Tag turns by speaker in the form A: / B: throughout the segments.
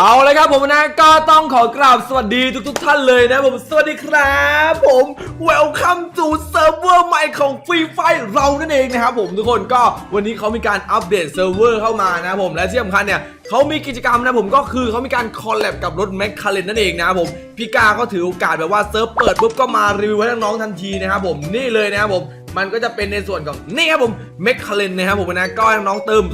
A: เอาเลยครับผมนะก็ต้องขอกราบสวัสดีทุกๆท่านเลยนะผมสวัสดีครับผม Welcome to เซิร์ฟเวอร์ใหม่ของฟรีไฟเรานั่นเองนะครับผมทุกคนก็วันนี้เขามีการอัปเดตเซิร์ฟเวอร์เข้ามานะผมและที่สำคัญเนี่ยเขามีกิจกรรมนะผมก็คือเขามีการคอลแลบกับรถแมคคาเรนนั่นเองนะครับผมพี่กาก็ถือโอกาสแบบว่าเซิร์ฟเปิดปุ๊บก็มารีวิวให้น้องๆทันทีนะครับผมนี่เลยนะครับผมมันก็จะเป็นในส่วนของนี่ครับผมเมคคาเรนนะครับผมนะก็น้องเติม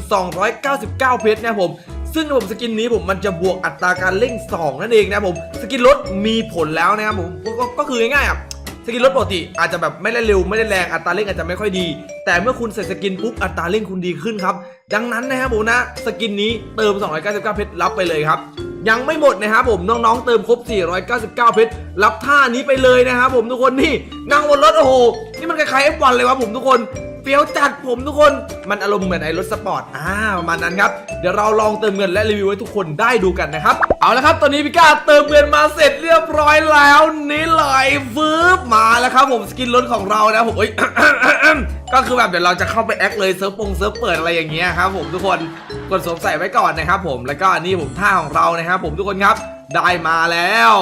A: 299 เพชรนะครับผม ซึ่งระบบสกินนี้ผมมันจะบวกอัตราการเร่ง 2 นั่นเองนะผมสกินรถมีผลแล้วนะครับผมก็ก็ก็คือง่ายๆอะสกินรถปกติอาจจะแบบไม่ได้เร็วไม่ได้แรงอัตราเร่งอาจจะไม่ค่อยดี แต่เมื่อคุณใส่สกินปุ๊บอัตราเร่งคุณดีขึ้นครับ ดังนั้นนะครับผมนะสกินนี้เติม 299 เพชรรับไปเลยครับ ยังไม่หมดนะครับผมน้องๆเติมครบ 499 เพชรรับท่านี้ไปเลยนะครับผมทุกคนนี่นั่งบนรถโอ้โหนี่มันคล้ายๆ F1 เลยวะผมทุกคน เฟี้ยวจัดผมทุกคน มันอารมณ์เหมือนไอ้รถสปอร์ตอ่าประมาณนั้นครับ เดี๋ยวเราลองเติมเงินและรีวิวให้ทุกคนได้ดูกันนะครับ เอาละครับตอนนี้พี่ก้าเติมเงินมาเสร็จเรียบร้อยแล้วนี่เลยฟืบมาแล้วครับผมสกินรถของเรานะผมเอ้ยก็คือแบบเดี๋ยวเราจะเข้าไปแอคเลยเซิร์ฟปงเซิร์ฟเปิดอะไรอย่างเงี้ยครับผมทุกคนกดสวมใส่ไว้ก่อนนะครับผมแล้วก็อันนี่ผมท่าของเรานะครับผมทุกคนครับได้มาแล้ว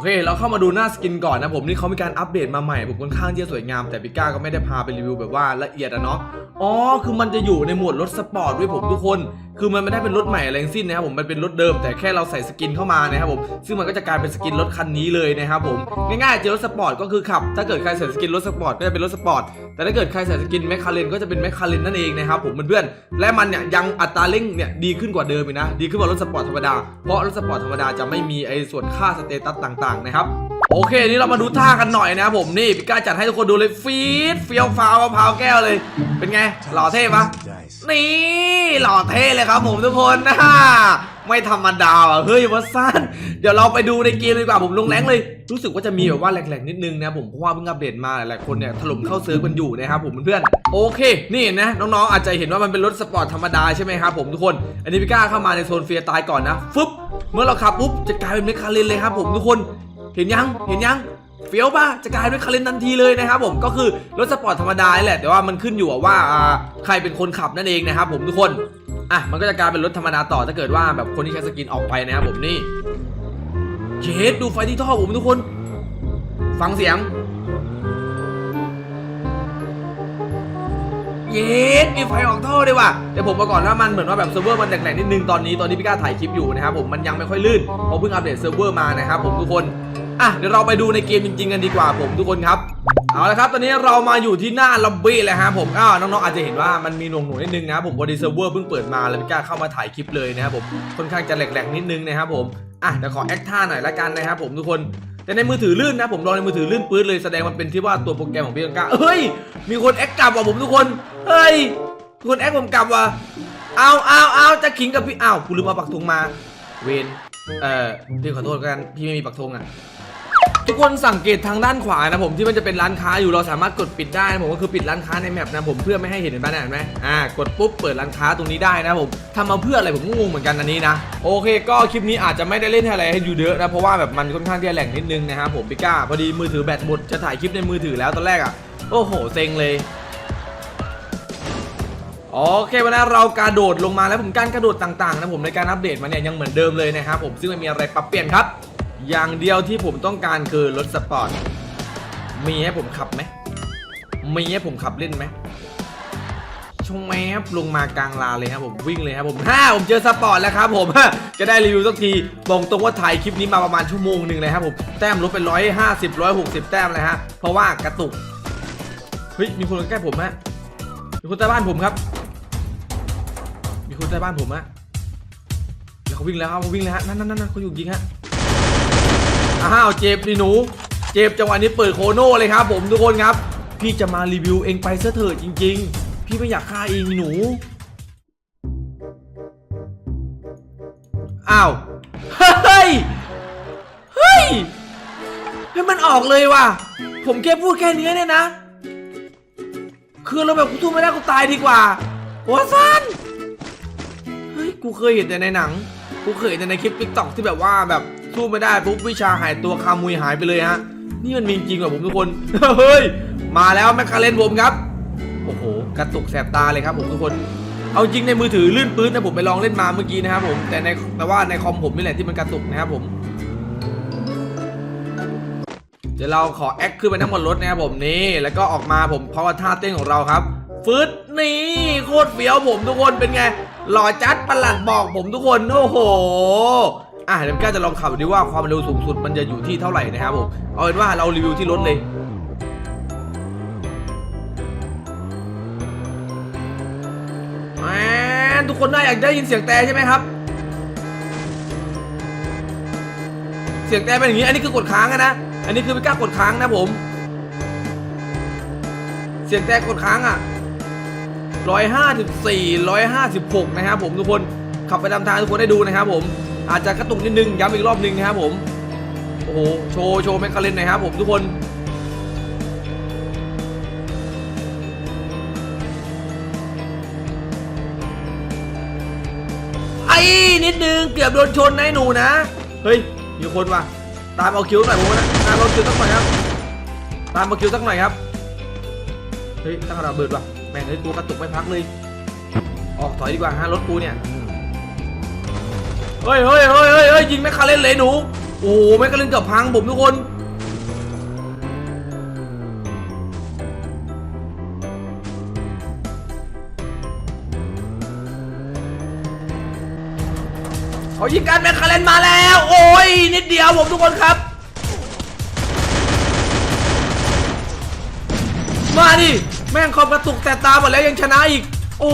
A: อเค เราเข้ามาดูหน้าสกินก่อนนะผมนี่เขามีการอัปเดตมาใหม่ผมค่อนข้างที่จะสวยงามแต่พิก้าก็ไม่ได้พาไปรีวิวแบบว่าละเอียดอะเนาะอ๋อคือมันจะอยู่ในหมวดรถสปอร์ตด้วยผมทุกคน คือมันไม่ได้เป็นรถใหม่อะไรทั้งสิ้นนะครับผมมันเป็นรถเดิมแต่แค่เราใส่สกินเข้ามานะครับผมซึ่งมันก็จะกลายเป็นสกินรถคันนี้เลยนะครับผมง่ายๆเจอรถสปอร์ตก็คือขับ ถ้าเกิดใครใส่สกินรถสปอร์ตก็จะเป็นรถสปอร์ตแต่ถ้าเกิดใครใส่สกินแมคคาเรนก็จะเป็นแมคคาเรนนั่นเองนะครับผมเพื่อนๆและมันเนี่ยยังอัตราเร่งเนี่ยดีขึ้นกว่าเดิมอีกนะดีขึ้นกว่ารถสปอร์ตธรรมดาเพราะรถสปอร์ตธรรมดาจะไม่มีไอ้ส่วนค่าสเตตัสต่างๆนะครับโอเค นี่เรามาดูท่ากันหน่อยนะครับผมนี่พี่ก้าจัดให้ทุกคนดูเลยฟีดเฟียวฟ้าวมะพร้าวแก้วเลย เป็นไง หล่อเท่ปะ นี่หล่อเท่เลยครับผมทุกคนนะไม่ธรรมดาอะเฮ้ยวัสันเดี๋ยวเราไปดูในเกมดีกว่าผมลงแรงเลย รู้สึกว่าจะมีแบบว่าแหลกๆนิดนึงนะผมเพราะว่าเพิ่งอัปเดตมาหลายๆคนเนี่ยถล่มเข้าเซิร์ฟกันอยู่นะครับผมเพื่อนๆโอเคนี่นะน้องๆอาจจะเห็นว่ามันเป็นรถสปอร์ตธรรมดาใช่ไหมครับผมทุกคน อันนี้พี่ก้าเข้ามาในโซนเฟียตายก่อนนะฟึบเมื่อเราขับปุ๊บจะกลายเป็นเมคคาเรนเลยครับผมทุกคน เห็นยังเห็นยัง เฟี้ยวป่ะจะกลายเป็นคาเลนทันทีเลยนะครับผมก็คือรถสปอร์ตธรรมดาแหละแต่ว่ามันขึ้นอยู่ว่าใครเป็นคนขับนั่นเองนะครับผมทุกคนอะมันก็จะกลายเป็นรถธรรมดาต่อถ้าเกิดว่าแบบคนที่ใช้สกินออกไปนะครับผมนี่เชดดูไฟที่ท่อผมทุกคน ฟังเสียงเย็ดมีไฟออกท่อด้วยว่ะแต่ผมมาก่อนว่ามันเหมือนว่าแบบเซิร์ฟเวอร์มันแหลกๆนิดนึงตอนนี้ตอนนี้พี่ก้าถ่ายคลิปอยู่นะครับผมมันยังไม่ค่อยลื่นเพราะเพิ่งอัปเดตเซิร์ฟเวอร์มานะครับผมทุกคน อะเดี๋ยวเราไปดูในเกมจริงๆกันดีกว่าผมทุกคนครับเอาละครับ ตอนนี้เรามาอยู่ที่หน้าล็อบบี้แล้วฮะผมอ้าวน้องๆอาจจะเห็นว่ามันมีหน่วงหน่วงนิดนึงนะผมพอดีเซิร์ฟเวอร์เพิ่งเปิดมาแล้วพี่ก้าเข้ามาถ่ายคลิปเลยนะครับผมค่อนข้างจะแหลกๆนิดนึงนะครับผมอะเดี๋ยวขอแอคท่าหน่อยละกันนะครับผมทุกคนแต่ในมือถือลื่นนะผมลองในมือถือลื่นปื๊ดเลยแสดงมันเป็นที่ว่าตัวโปรแกรมของพี่กังกาเฮ้ย มีคนแอคกลับว่ะผมทุกคนเฮ้ยคนแอคผมกลับว่ะเอาเอาเอาจะขิงกับพี่อ้าวกูลืมเอาปักธงมา เวนเอ่อพี่ขอโทษกันพี่ไม่มีปักธงอะ ทุกคนสังเกตทางด้านขวานะผมที่มันจะเป็นร้านค้าอยู่เราสามารถกดปิดได้นะผมก็คือปิดร้านค้าในแมปนะผมเพื่อไม่ให้เห็นเห็นบ้านเห็นไหมอ่ากดปุ๊บเปิดร้านค้าตรงนี้ได้นะผมทำมาเพื่ออะไรผมงงเหมือนกันอันนี้นะโอเค ก็คลิปนี้อาจจะไม่ได้เล่นอะไรให้อยู่เยอะนะเพราะว่าแบบมันค่อนข้างที่จะแหลกนิดนึงนะครับผมพี่ก้าพอดีมือถือแบตหมดจะถ่ายคลิปในมือถือแล้วตอนแรกอะโอ้โหเซ็งเลยโอเควันนี้เรากระโดดลงมาแล้วผมการกระโดดต่างๆนะผมในการอัปเดตมาเนี่ยยังเหมือนเดิมเลยนะครับผมซึ่งไม่มีอะไรปรับเปลี่ยนครับ อย่างเดียวที่ผมต้องการคือรถสปอร์ต มีให้ผมขับไหม มีให้ผมขับเล่นไหมชงแมพลงมากลางลาเลยครับผมวิ่งเลยครับผมฮ่าผมเจอสปอร์ตแล้วครับผมจะได้รีวิวสักทีบอกตรงว่าถ่ายคลิปนี้มาประมาณชั่วโมงหนึ่งเลยครับผมแต้มลดเป็นร้อยห้าสิบร้อยหกสิบแต้มเลยฮะเพราะว่ากระตุกเฮ้ยมีคนใกล้ผมฮะมีคนใต้บ้านผมครับ มีคนใต้บ้านผมฮะเดี๋ยวเขาวิ่งแล้วครับเขาวิ่งแล้วฮะนั่นนั่นนั่นเขาอยู่ยิงฮะ อ้าวเจ็บดิหนู เจ็บจังหวะนี้เปิดโคโน่เลยครับ ผมทุกคนครับ พี่จะมารีวิวเองไปซะเถิดจริง ๆ พี่ไม่อยากฆ่าเองหนู อ้าว เฮ้ย เฮ้ยให้มันออกเลยว่ะ ผมแค่พูดแค่นี้เนี่ยนะ คือเราแบบกูสู้ไม่ได้กูตายดีกว่าว่าซันเฮ้ย กูเคยเห็นแต่ในหนัง กูเคยเห็นแต่ในคลิปติ๊กต็อกที่แบบว่าแบบ สู้ไม่ได้ปุ๊บวิชาหายตัวคามุยหายไปเลยฮะ นี่มันมีจริงเหรอผมทุกคน เฮ้ย มาแล้วแมคคาเรนผมครับ โอ้โห กระตุกแสบตาเลยครับผมทุกคน เอาจริงในมือถือลื่นปื้นแต่ผมไปลองเล่นมาเมื่อกี้นะครับผม แต่ในแต่ว่าในคอมผมนี่แหละที่มันกระตุกนะครับผม เดี๋ยวเราขอแอคขึ้นไปทั้งหมดรถนะครับผมนี่ แล้วก็ออกมาผมเพราะว่าท่าเต้นของเราครับฟืดนี่โคตรเฟี้ยวผมทุกคนเป็นไงหล่อจัดประหลัดบอกผมทุกคน โอ้โห อะเดี๋ยวก้าจะลองขับดูว่าความเร็วสูงสุดมันจะอยู่ที่เท่าไหร่นะครับผมเอาเป็นว่าเรารีวิวที่รถเลยแหมทุกคนน่าอยากได้ยินเสียงแต่ใช่ไหมครับ เสียงแต่เป็นอย่างนี้ อันนี้คือกดค้างอะนะ อันนี้คือไม่กล้ากดค้างนะผม เสียงแต่กดค้างอะร้อยห้าสิบสี่ร้อยห้าสิบหกนะครับผมทุกคนขับไปตามทางทุกคนได้ดูนะครับผม อาจจะกระตุกนิดนึงย้ำอีกรอบนึงนะครับผมโอ้โหโชว์โชว์แมคคาเรนหนะครับผมทุกคนไอ้นิดนึงเกือบโดนชนนายหนูนะเฮ้ยมีคนว่ะตามเอาคิวหน่อยผมนะตามเอาคิวสักหน่อยครับตามเอาคิวสักหน่อยครับเฮ้ยตั้งระเบิดว่ะแม่งเฮ้ยกูกระตุกไม่พักเลยออกถอยดีกว่าฮะรถกูเนี่ย เฮ้ยเฮ้ยเฮ้ยเฮ้ยเฮ้ยยิงแม่คาเล่นเลยหนู โอ้โหแม่คาเล่นกือบพังผมทุกคนเขายิงการแมคคาเรนมาแล้ว โอ้ยนิดเดียวผมทุกคนครับ มาดิแม่งคอมกระตุกแต่ตาหมดแล้วยังชนะอีก โอ้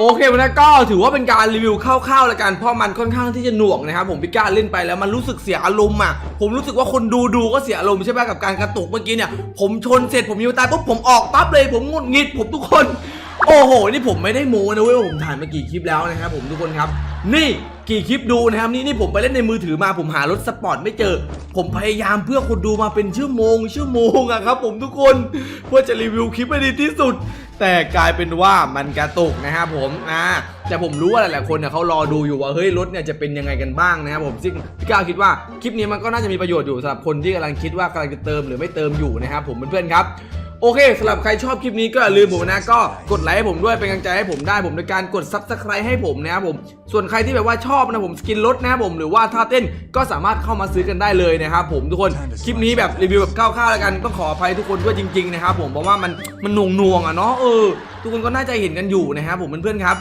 A: โอเควันนี้ก็ถือว่าเป็นการรีวิวคร่าวๆแล้วกันเพราะมันค่อนข้างที่จะหน่วงนะครับผมพี่ก้าเล่นไปแล้วมันรู้สึกเสียอารมณ์อะผมรู้สึกว่าคนดูดูก็เสียอารมณ์ใช่ไหมกับการกระตุกเมื่อกี้เนี่ยผมชนเสร็จผมยิงตายปุ๊บผมออกปั๊บเลย ผมงุดงิดผมทุกคน โอ้โห นี่ผมไม่ได้โม้นะเว้ยว่าผมถ่ายมากี่คลิปแล้วนะครับผมทุกคนครับ นี่กี่คลิปดูนะครับนี่นี่ผมไปเล่นในมือถือมาผมหารถสปอร์ตไม่เจอ ผมพยายามเพื่อคนดูมาเป็นชั่วโมงชั่วโมงอะครับ ผมทุกคนเพื่อจะรีวิวคลิปให้ดีที่สุด แต่กลายเป็นว่ามันกระตุกนะครับผมอ่าแต่ผมรู้ว่าหลายๆคนเนี่ยเขารอดูอยู่ว่าเฮ้ยรถเนี่ยจะเป็นยังไงกันบ้างนะครับผมซึ่งพี่ก้าวคิดว่าคลิปนี้มันก็น่าจะมีประโยชน์อยู่สำหรับคนที่กำลังคิดว่ากำลังจะเติมหรือไม่เติมอยู่นะครับผมเพื่อนๆครับ โอเคสำหรับใครชอบคลิปนี้ก็อย่าลืมผมนะก็กดไลค์ให้ผมด้วยเป็นกำลังใจให้ผมได้ผมโดยการกดซับสไครต์ให้ผมนะครับผม ส่วนใครที่แบบว่าชอบนะผมสกินรถนะครับผมหรือว่าท่าเต้นก็สามารถเข้ามาซื้อกันได้เลยนะครับผมทุกคนคลิปนี้แบบรีวิวแบบคร่าวๆแล้วกันต้องขออภัยทุกคนด้วยจริงๆนะครับผมเพราะว่ามันมันหน่วงหน่วงๆอะเนาะเออทุกคนก็น่าจะเห็นกันอยู่นะครับผมเพื่อนๆครับ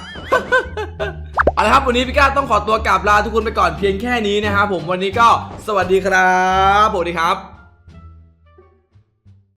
A: เอาละครับวันนี้พี่ก้าต้องขอตัวกลับลาทุกคนไปก่อนเพียงแค่นี้นะครับผมวันนี้ก็สวัสดีครับสวัสดีครับ